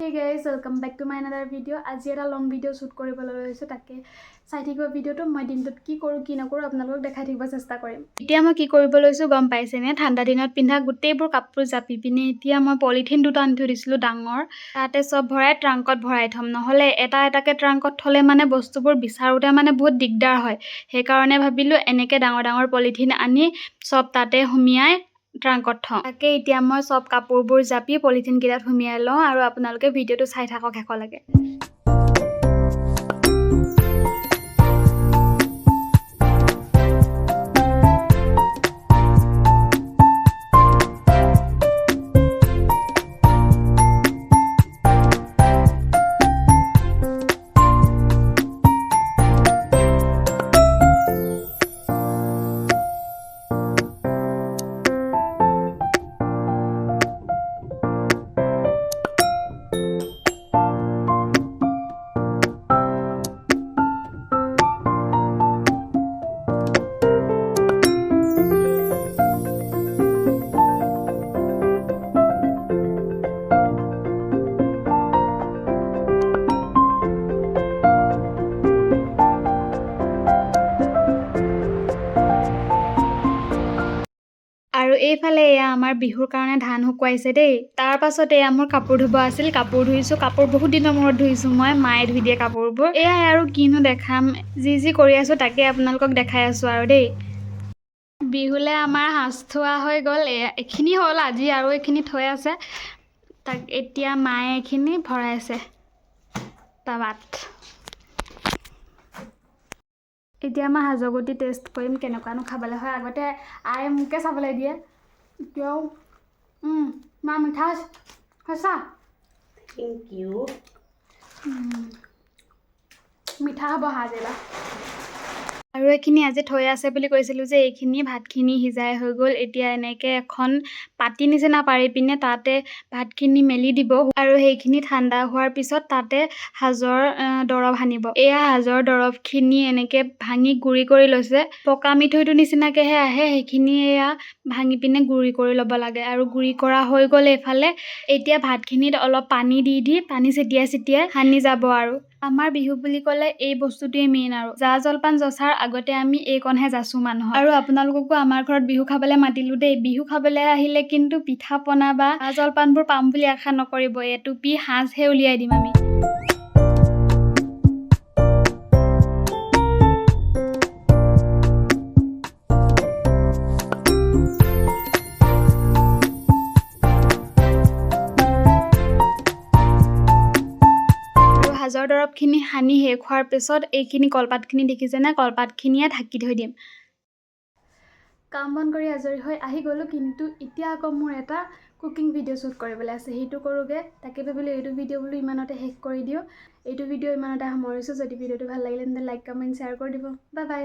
সেই guys welcome back to my another video' আজি এটা লং ভিডিঅ' শ্বুট কৰিবলৈ লৈছোঁ তাকে চাই থাকিব ভিডিঅ'টো মই দিনটোত কি কৰোঁ কি নকৰোঁ আপোনালোকক দেখাই থাকিব চেষ্টা কৰিম। এতিয়া মই কি কৰিব লৈছোঁ গম পাইছেনে ঠাণ্ডা দিনত পিন্ধা গোটেইবোৰ কাপোৰ জাপি পিনি এতিয়া মই পলিথিন দুটা আনি থৈ দিছিলোঁ ডাঙৰ। তাতে চব ভৰাই ট্ৰাংকত ভৰাই থ'ম। নহ'লে এটা এটাকৈ ট্ৰাংকত থ'লে মানে বস্তুবোৰ বিচাৰোঁতে মানে বহুত দিগদাৰ হয়। সেইকাৰণে ভাবিলোঁ এনেকৈ ডাঙৰ ডাঙৰ পলিথিন আনি চব তাতে সুমিয়াই ট্ৰাংকত থওঁ তাকে এতিয়া মই চব কাপোৰবোৰ জাপি পলিথিনকেইটাত সুমিয়াই লওঁ আৰু আপোনালোকে ভিডিঅ'টো চাই থাকক শেষলৈকে এইফালে এয়া আমাৰ বিহুৰ কাৰণে ধান শুকুৱাইছে দেই। তাৰ পাছত এয়া মোৰ কাপোৰ ধুব আছিল, কাপোৰ ধুইছোঁ, কাপোৰ বহুত দিনৰ মূৰত ধুইছোঁ, মই মায়ে ধুই দিয়ে কাপোৰবোৰ। এয়াই আৰু কিনো দেখাম, যি যি কৰি আছোঁ তাকে আপোনালোকক দেখাই আছোঁ আৰু দেই। বিহুলৈ আমাৰ সাজ থোৱা হৈ গ'ল, এয়া এইখিনি হ'ল আজি আৰু এইখিনি থৈ আছে। তাক এতিয়া মায়ে এইখিনি ভৰাইছে। টাবাত এতিয়া মই সাজগুটি টেষ্ট কৰিম কেনেকুৱানো খাবলৈ হয়। আগতে আয়ে মোকে চাবলৈ দিয়ে। উম, মা মিঠা হৈছে সঁচা? Thank you. মিঠা হ'ব সাজ এইবাৰ এইখিনি আজি থৈ আছে বুলি কৈছিলোঁ যে এইখিনি ভাতখিনি সিজাই হৈ গ'ল। এতিয়া এনেকৈ এখন পাতি নিচিনা পাৰি পিনে তাতে ভাতখিনি মেলি দিব আৰু সেইখিনি ঠাণ্ডা হোৱাৰ পিছত তাতে সাজৰ দৰৱ সানিব এয়া সাজৰ দৰৱখিনি এনেকৈ ভাঙি গুড়ি কৰি লৈছে। পকা মিঠৈটোৰ নিচিনাকৈহে আহে সেইখিনি এয়া ভাঙি পিনে গুড়ি কৰি ল'ব লাগে। আৰু গুড়ি কৰা হৈ গ'ল এইফালে। এতিয়া ভাতখিনিত অলপ পানী দি দি পানী ছটিয়াই ছটিয়াই সানি যাব আৰু। আমাৰ বিহু বুলি ক'লে এই বস্তুটোৱে মেইন আৰু। জা জলপান জচাৰ আগতে আমি এইকণহে যাচোঁ মানুহক। আৰু আপোনালোককো আমাৰ ঘৰত বিহু খাবলৈ মাতিলোঁ দেই। বিহু খাবলৈ আহিলে কিন্তু পিঠা পনা বা জা জলপানবোৰ পাম বুলি আশা নকৰিব। এটুপি সাঁজহে উলিয়াই দিম আমি। সাজৰ দৰৱখিনি সানি শেষ হোৱাৰ পিছত এইখিনি কলপাতখিনি দেখিছেনে কলপাতখিনিয়ে ঢাকি থৈ দিম। কাম বন কৰি আজৰি হৈ আহি গ'লোঁ কিন্তু এতিয়া আকৌ মোৰ এটা কুকিং ভিডিঅ' শ্বুট কৰিবলৈ আছে। সেইটো কৰোঁগৈ। তাকে ভাবিলোঁ এইটো ভিডিঅ' বোলো ইমানতে শেষ কৰি দিওঁ। এইটো ভিডিঅ' ইমানতে সামৰিছোঁ। যদি ভিডিঅ'টো ভাল লাগিলে তেন্তে লাইক কমেণ্ট শ্বেয়াৰ কৰি দিব। Bye bye